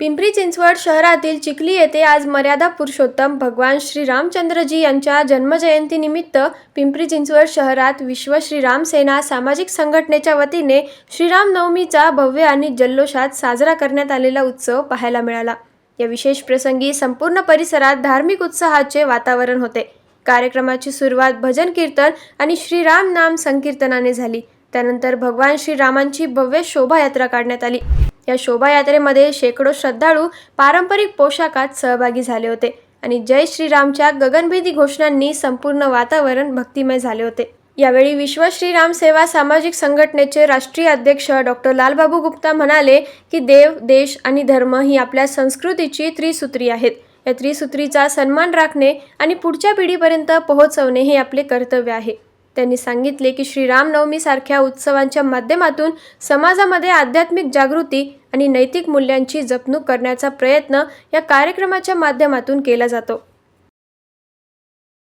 पिंपरी चिंचवड शहरातील चिखली येथे आज मर्यादा पुरुषोत्तम भगवान श्री रामचंद्रजी यांच्या जन्मजयंतीनिमित्त पिंपरी चिंचवड शहरात विश्व श्रीराम सेना सामाजिक संघटनेच्या वतीने श्रीराम नवमीचा भव्य आणि जल्लोषात साजरा करण्यात आलेला उत्सव पाहायला मिळाला. या विशेष प्रसंगी संपूर्ण परिसरात धार्मिक उत्साहाचे वातावरण होते. कार्यक्रमाची सुरुवात भजन कीर्तन आणि श्रीराम नाम संकीर्तनाने झाली. त्यानंतर भगवान श्रीरामांची भव्य शोभायात्रा काढण्यात आली. या शोभायात्रेमध्ये शेकडो श्रद्धाळू पारंपरिक पोशाखात सहभागी झाले होते आणि जय श्रीरामच्या गगनभेदी घोषणांनी संपूर्ण वातावरण भक्तिमय झाले होते. यावेळी विश्व श्रीराम सेवा सामाजिक संघटनेचे राष्ट्रीय अध्यक्ष डॉक्टर लालबाबू गुप्ता म्हणाले की देव देश आणि धर्म ही आपल्या संस्कृतीची त्रिसूत्री आहेत. या त्रिसूत्रीचा सन्मान राखणे आणि पुढच्या पिढीपर्यंत पोहोचवणे हे आपले कर्तव्य आहे. त्यांनी सांगितले की श्रीरामनवमीसारख्या उत्सवांच्या माध्यमातून समाजामध्ये आध्यात्मिक जागृती आणि नैतिक मूल्यांची जपणूक करण्याचा प्रयत्न या कार्यक्रमाच्या माध्यमातून केला जातो.